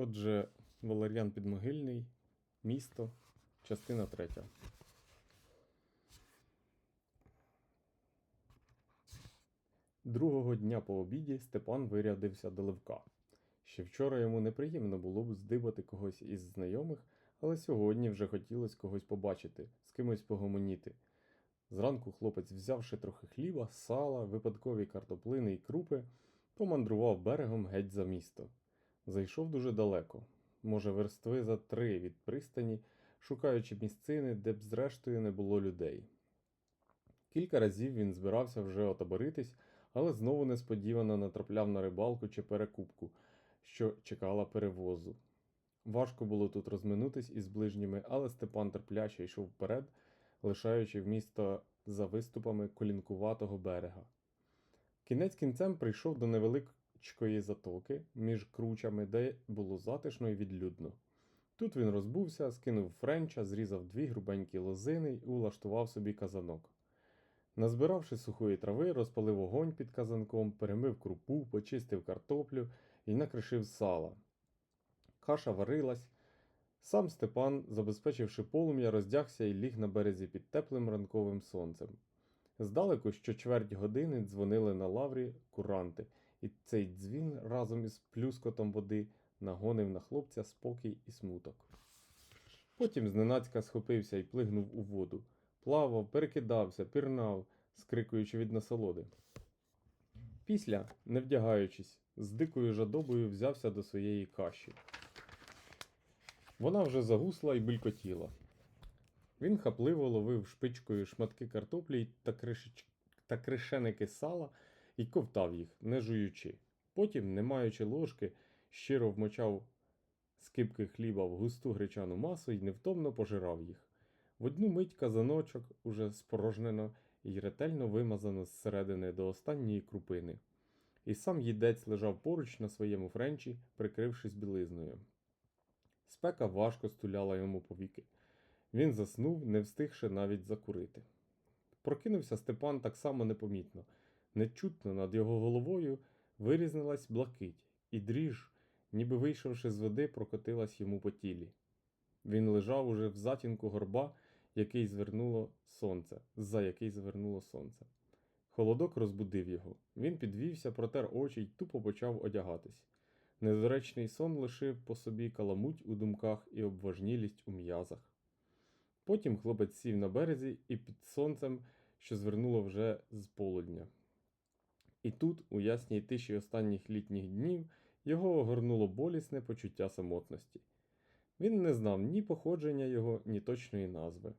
Отже, Валеріан Підмогильний, місто, частина третя. Другого дня по обіді Степан вирядився до Левка. Ще вчора йому неприємно було б здибати когось із знайомих, але сьогодні вже хотілося когось побачити, з кимось погомоніти. Зранку хлопець, взявши трохи хліба, сала, випадкові картоплини і крупи, помандрував берегом геть за місто. Зайшов дуже далеко, може, верстви за три від пристані, шукаючи місцини, де б зрештою не було людей. Кілька разів він збирався вже отоборитись, але знову несподівано натрапляв на рибалку чи перекупку, що чекала перевозу. Важко було тут розминутись із ближніми, але Степан терпляче йшов вперед, лишаючи в місто за виступами колінкуватого берега. Кінець кінцем прийшов до невеличкої затоки між кручами, де було затишно і відлюдно. Тут він розбувся, скинув френча, зрізав дві грубенькі лозини і улаштував собі казанок. Назбиравши сухої трави, розпалив вогонь під казанком, перемив крупу, почистив картоплю і накришив сала. Каша варилась. Сам Степан, забезпечивши полум'я, роздягся і ліг на березі під теплим ранковим сонцем. Здалеку що чверть години дзвонили на лаврі куранти, і цей дзвін разом із плюскотом води нагонив на хлопця спокій і смуток. Потім зненацька схопився і плигнув у воду. Плавав, перекидався, пірнав, скрикуючи від насолоди. Після, не вдягаючись, з дикою жадобою взявся до своєї каші. Вона вже загусла і булькотіла. Він хапливо ловив шпичкою шматки картоплі та, кришеч... та кришеники сала і ковтав їх, не жуючи. Потім, не маючи ложки, щиро вмочав скипки хліба в густу гречану масу і невтомно пожирав їх. В одну мить казаночок уже спорожнено і ретельно вимазано зсередини до останньої крупини. І сам їдець лежав поруч на своєму френчі, прикрившись білизною. Спека важко стуляла йому повіки. Він заснув, не встигши навіть закурити. Прокинувся Степан так само непомітно. Нечутно над його головою вирізнилась блакить, і дріж, ніби вийшовши з води, прокотилась йому по тілі. Він лежав уже в затінку горба, який звернуло сонце, за який звернуло сонце. Холодок розбудив його. Він підвівся, протер очі й тупо почав одягатись. Недоречний сон лишив по собі каламуть у думках і обважнілість у м'язах. Потім хлопець сів на березі і під сонцем, що звернуло вже з полудня. І тут, у ясній тиші останніх літніх днів, його огорнуло болісне почуття самотності. Він не знав ні походження його, ні точної назви.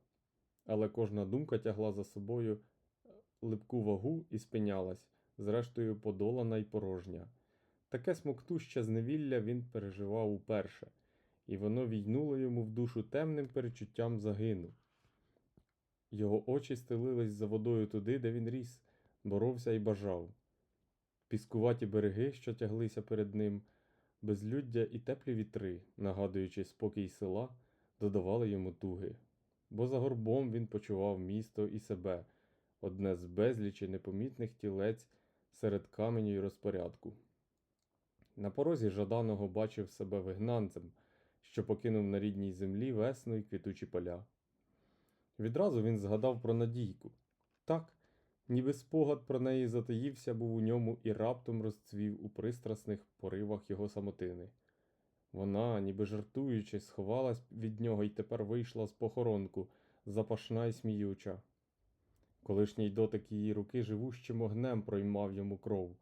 Але кожна думка тягла за собою липку вагу і спинялась, зрештою подолана й порожня. Таке смоктуще зневілля він переживав уперше, і воно війнуло йому в душу темним перечуттям загину. Його очі стелились за водою туди, де він ріс, боровся і бажав. Піскуваті береги, що тяглися перед ним, безлюддя і теплі вітри, нагадуючи спокій села, додавали йому туги. Бо за горбом він почував місто і себе, одне з безлічі непомітних тілець серед каменю й розпорядку. На порозі жаданого бачив себе вигнанцем, що покинув на рідній землі весну й квітучі поля. Відразу він згадав про Надійку. Так, ніби спогад про неї затаївся був у ньому і раптом розцвів у пристрасних поривах його самотини. Вона, ніби жартуючи, сховалась від нього і тепер вийшла з похоронку, запашна й сміюча. Колишній дотик її руки живущим огнем проймав йому кров.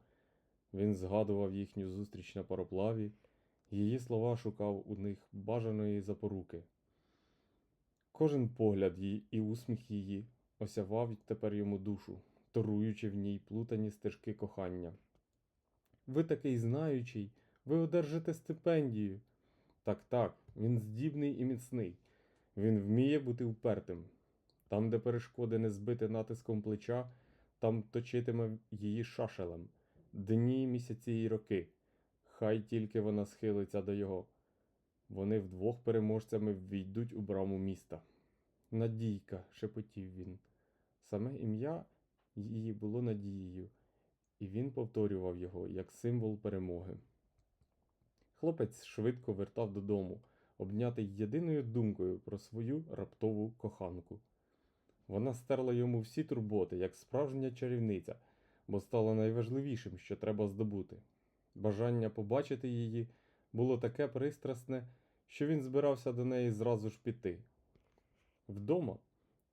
Він згадував їхню зустріч на пароплаві, її слова шукав у них бажаної запоруки. Кожен погляд її і усміх її осявав тепер йому душу, торуючи в ній плутані стежки кохання. Ви такий знаючий, ви одержите стипендію. Так, так, він здібний і міцний. Він вміє бути впертим. Там, де перешкоди не збити натиском плеча, там точитиме її шашелем. Дні, місяці й роки. Хай тільки вона схилиться до його. Вони вдвох переможцями ввійдуть у браму міста. Надійка, шепотів він. Саме ім'я її було надією, і він повторював його як символ перемоги. Хлопець швидко вертав додому, обнятий єдиною думкою про свою раптову коханку. Вона стерла йому всі турботи, як справжня чарівниця, бо стала найважливішим, що треба здобути. Бажання побачити її було таке пристрасне, що він збирався до неї зразу ж піти. Вдома,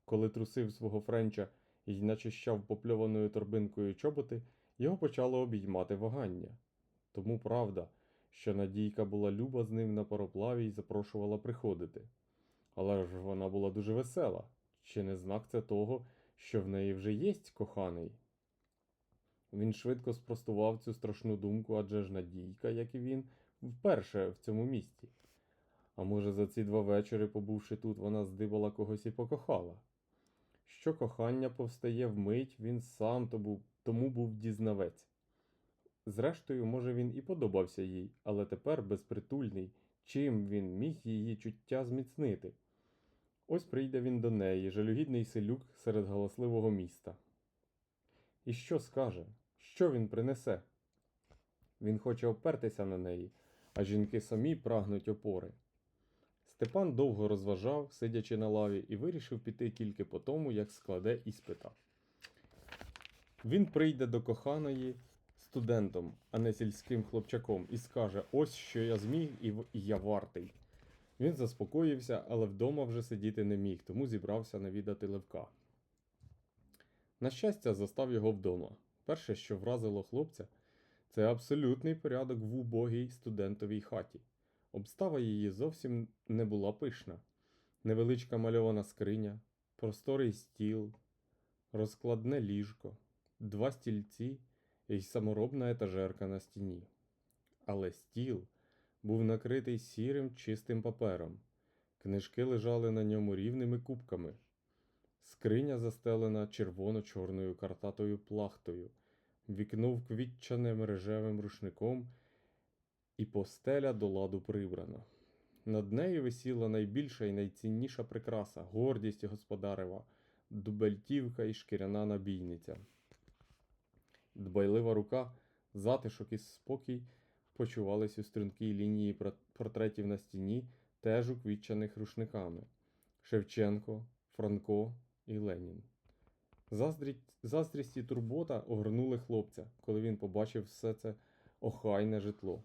коли трусив свого френча і начищав попльованою торбинкою чоботи, його почало обіймати вагання. Тому правда, що Надійка була люба з ним на пароплаві і запрошувала приходити. Але ж вона була дуже весела, чи не знак це того, що в неї вже єсть коханий? Він швидко спростував цю страшну думку, адже ж Надійка, як і він, вперше в цьому місті. А може, за ці два вечори, побувши тут, вона здибала когось і покохала? Що кохання повстає вмить, він сам тому був дізнавець. Зрештою, може, він і подобався їй, але тепер безпритульний, чим він міг її чуття зміцнити. Ось прийде він до неї, жалюгідний селюк серед галасливого міста. І що скаже? Що він принесе? Він хоче опертися на неї, а жінки самі прагнуть опори. Степан довго розважав, сидячи на лаві, і вирішив піти тільки по тому, як складе іспита. Він прийде до коханої студентом, а не сільським хлопчаком, і скаже: Ось що я зміг, і я вартий. Він заспокоївся, але вдома вже сидіти не міг, тому зібрався навідати Левка. На щастя, застав його вдома. Перше, що вразило хлопця, це абсолютний порядок в убогій студентовій хаті. Обстава її зовсім не була пишна. Невеличка мальована скриня, просторий стіл, розкладне ліжко, два стільці і саморобна етажерка на стіні. Але стіл був накритий сірим чистим папером. Книжки лежали на ньому рівними кубками. Скриня застелена червоно-чорною картатою плахтою, вікно вквітчане мережевим рушником, і постеля до ладу прибрана. Над нею висіла найбільша і найцінніша прикраса гордість господарева, дубельтівка і шкіряна набійниця. Дбайлива рука, затишок і спокій почувались у стрункій лінії портретів на стіні, теж уквітчених рушниками. Шевченко, Франко і Ленін. Заздрість, заздрість і турбота огорнули хлопця, коли він побачив все це охайне житло.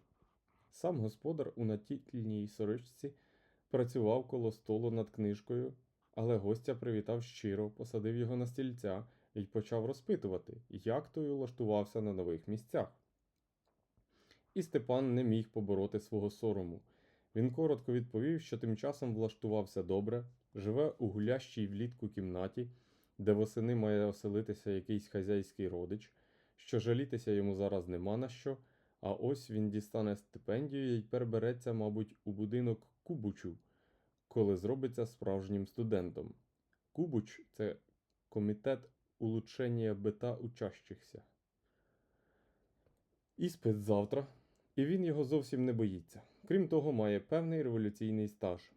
Сам господар у натільній сорочці працював коло столу над книжкою, але гостя привітав щиро, посадив його на стільця і почав розпитувати, як той улаштувався на нових місцях. І Степан не міг побороти свого сорому. Він коротко відповів, що тим часом влаштувався добре, живе у гулящій влітку кімнаті, де восени має оселитися якийсь хазяйський родич, що жалітися йому зараз нема на що, а ось він дістане стипендію і перебереться, мабуть, у будинок Кубучу, коли зробиться справжнім студентом. Кубуч це комітет улучшення бита учащихся. Іспит завтра, і він його зовсім не боїться. Крім того, має певний революційний стаж.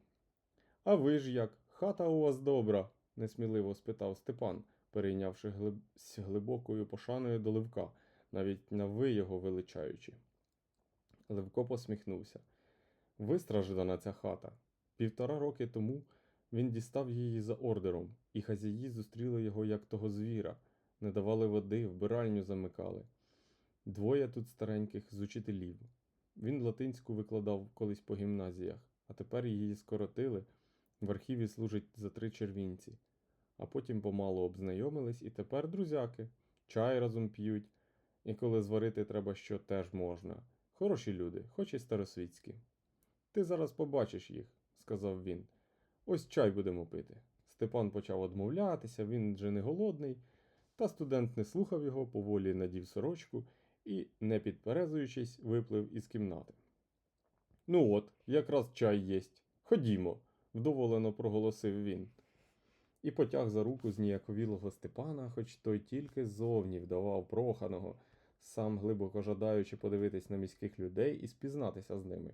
А ви ж як? Хата у вас добра? несміливо спитав Степан, перейнявши глиб... з глибокою пошаною до Левка, навіть на ви його величаючи. Левко посміхнувся. Вистраждана ця хата. Півтора роки тому він дістав її за ордером, і хазяї зустріли його як того звіра, не давали води, вбиральню замикали. Двоє тут стареньких з учителів. Він латинську викладав колись по гімназіях, а тепер її скоротили, в архіві служить за три червінці. А потім помалу обзнайомились, і тепер друзяки, чай разом п'ють, і коли зварити треба що теж можна. Хороші люди, хоч і старосвітські. Ти зараз побачиш їх, сказав він. Ось чай будемо пити. Степан почав одмовлятися, він же не голодний, та студент не слухав його, поволі надів сорочку і, не підперезуючись, виплив із кімнати. Ну от, якраз чай єсть. Ходімо, вдоволено проголосив він. І потяг за руку зніяковілого Степана, хоч той тільки ззовні вдавав проханого, сам глибоко жадаючи подивитись на міських людей і спізнатися з ними.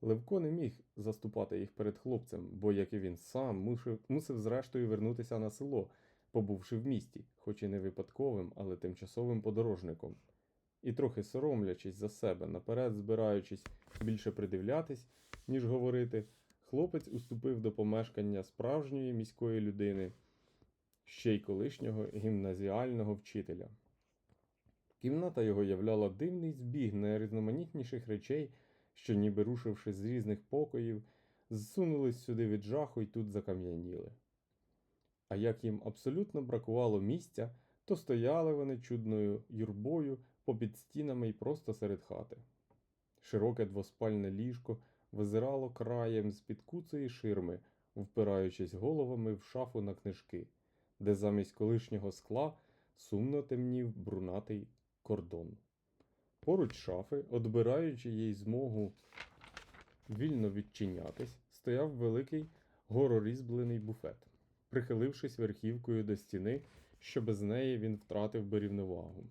Левко не міг заступати їх перед хлопцем, бо, як і він сам, мусив, мусив зрештою вернутися на село, побувши в місті, хоч і не випадковим, але тимчасовим подорожником. І трохи соромлячись за себе, наперед збираючись більше придивлятись, ніж говорити, хлопець уступив до помешкання справжньої міської людини, ще й колишнього гімназіального вчителя. Кімната його являла дивний збіг найрізноманітніших речей, що, ніби рушивши з різних покоїв, зсунулись сюди від жаху і тут закам'яніли. А як їм абсолютно бракувало місця, то стояли вони чудною юрбою попід стінами і просто серед хати. Широке двоспальне ліжко визирало краєм з-під куцої ширми, впираючись головами в шафу на книжки, де замість колишнього скла сумно темнів брунатий кордон. Поруч шафи, одбираючи їй змогу вільно відчинятись, стояв великий горорізьблений буфет, прихилившись верхівкою до стіни, що без неї він втратив би рівновагу.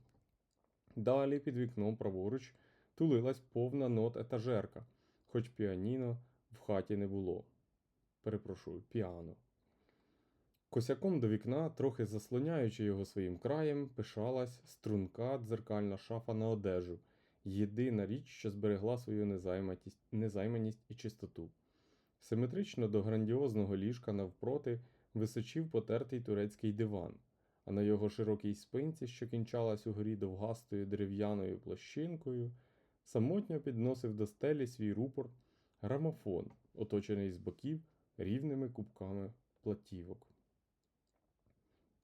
Далі під вікном праворуч тулилась повна нот етажерка, хоч піаніно в хаті не було. Перепрошую, піано. Косяком до вікна, трохи заслоняючи його своїм краєм, пишалась струнка дзеркальна шафа на одежу, єдина річ, що зберегла свою незайманість і чистоту. Симетрично до грандіозного ліжка навпроти височив потертий турецький диван, а на його широкій спинці, що кінчалась угорі довгастою дерев'яною площинкою, самотньо підносив до стелі свій рупор грамофон, оточений з боків рівними кубками платівок.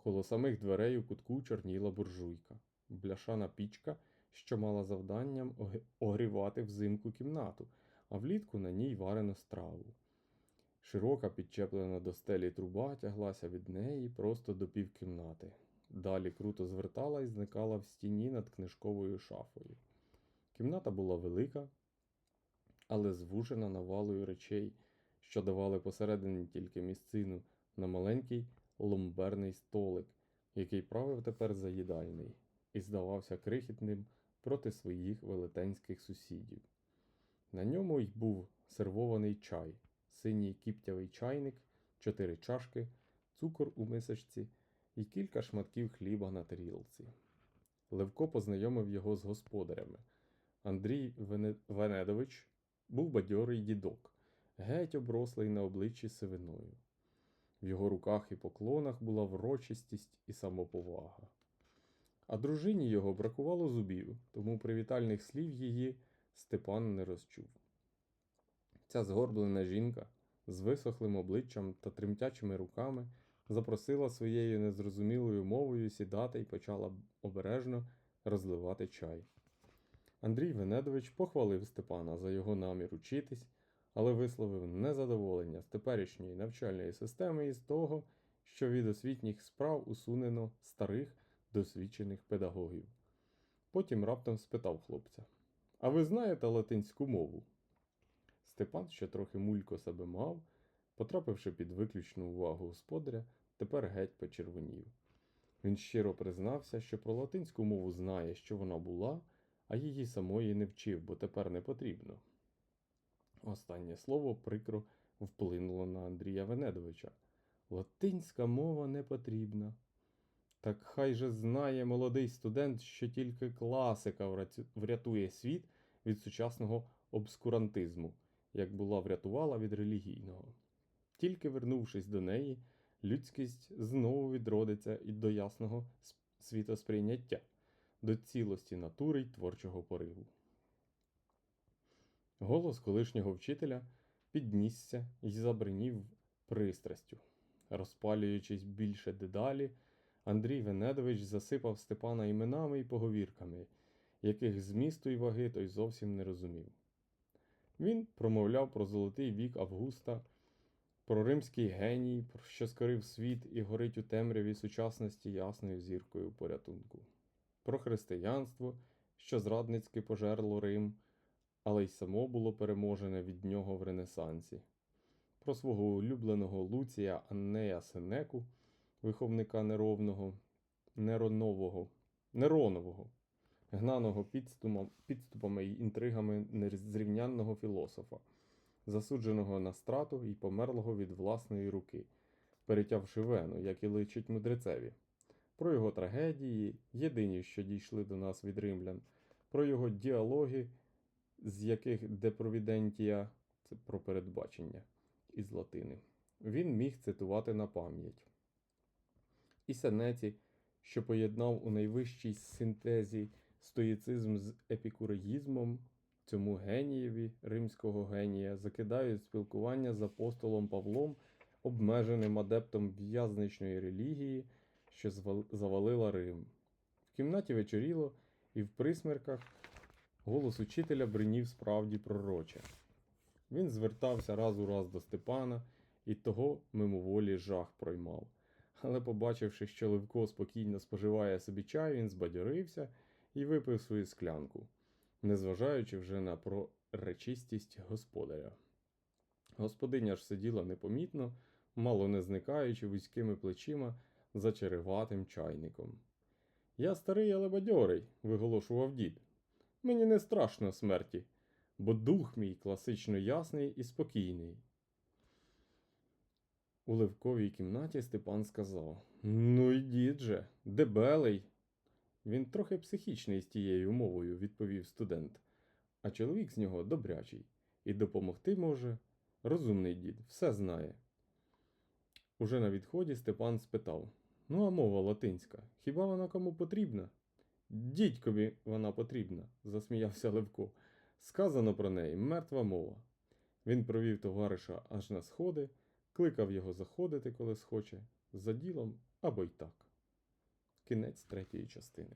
Коло самих дверей у кутку чорніла буржуйка, бляшана пічка, що мала завданням огрівати взимку кімнату, а влітку на ній варену страву. Широка підчеплена до стелі труба тяглася від неї просто до півкімнати. Далі круто звертала і зникала в стіні над книжковою шафою. Кімната була велика, але звужена навалою речей, що давали посередині тільки місцину на маленький ломберний столик, який правив тепер за їдальний, і здавався крихітним проти своїх велетенських сусідів. На ньому й був сервований чай, синій кіптявий чайник, чотири чашки, цукор у мисочці і кілька шматків хліба на тарілці. Левко познайомив його з господарями. Андрій Вене- Венедович був бадьорий дідок, геть оброслий на обличчі сивиною. В його руках і поклонах була врочистість і самоповага. А дружині його бракувало зубів, тому привітальних слів її Степан не розчув. Ця згорблена жінка з висохлим обличчям та тремтячими руками запросила своєю незрозумілою мовою сідати і почала обережно розливати чай. Андрій Венедович похвалив Степана за його намір учитись, але висловив незадоволення з теперішньої навчальної системи і з того, що від освітніх справ усунено старих досвідчених педагогів. Потім раптом спитав хлопця: А ви знаєте латинську мову? Степан, що трохи мулько себе мав, потрапивши під виключну увагу господаря, тепер геть почервонів. Він щиро признався, що про латинську мову знає, що вона була, а її самої не вчив, бо тепер не потрібно. Останнє слово прикро вплинуло на Андрія Венедовича. Латинська мова не потрібна. Так хай же знає молодий студент, що тільки класика врятує світ від сучасного обскурантизму, як була врятувала від релігійного. Тільки вернувшись до неї, людськість знову відродиться і до ясного світосприйняття, до цілості натури й творчого пориву. Голос колишнього вчителя піднісся і забринів пристрастю. Розпалюючись більше дедалі, Андрій Венедович засипав Степана іменами і поговірками, яких змісту й ваги той зовсім не розумів. Він промовляв про золотий вік Августа, про римський геній, що скорив світ і горить у темряві сучасності ясною зіркою порятунку, про християнство, що зрадницьки пожерло Рим, але й само було переможене від нього в Ренесансі, про свого улюбленого Луція Аннея Сенеку, виховника неровного, неронового, неронового, гнаного підступом, підступами й інтригами незрівнянного філософа, засудженого на страту і померлого від власної руки, перетявши вену, як і личить мудрецеві, про його трагедії, єдині, що дійшли до нас від римлян, про його діалоги, з яких де провідентія це про передбачення із латини. Він міг цитувати на пам'ять. І Сенеці, що поєднав у найвищій синтезі стоїцизм з епікуреїзмом, цьому генієві римського генія закидають спілкування з апостолом Павлом, обмеженим адептом в'язничної релігії, що завалила Рим. В кімнаті вечоріло, і в присмерках голос учителя бринів справді пророче. Він звертався раз у раз до Степана, і того мимоволі жах проймав. Але, побачивши, що Левко спокійно споживає собі чай, він збадьорився і випив свою склянку, незважаючи вже на проречистість господаря. Господиня ж сиділа непомітно, мало не зникаючи вузькими плечима за череватим чайником. Я старий, але бадьорий, виголошував дід. Мені не страшно смерті, бо дух мій класично ясний і спокійний. У Левковій кімнаті Степан сказав: Ну й дід же, дебелий. Він трохи психічний з тією мовою, відповів студент, а чоловік з нього добрячий, і допомогти може. Розумний дід, все знає. Уже на відході Степан спитав: Ну, а мова латинська, хіба вона кому потрібна? Дідькові вона потрібна, засміявся Левко. Сказано про неї мертва мова. Він провів товариша аж на сходи, кликав його заходити, коли схоче, за ділом або й так. Кінець третьої частини.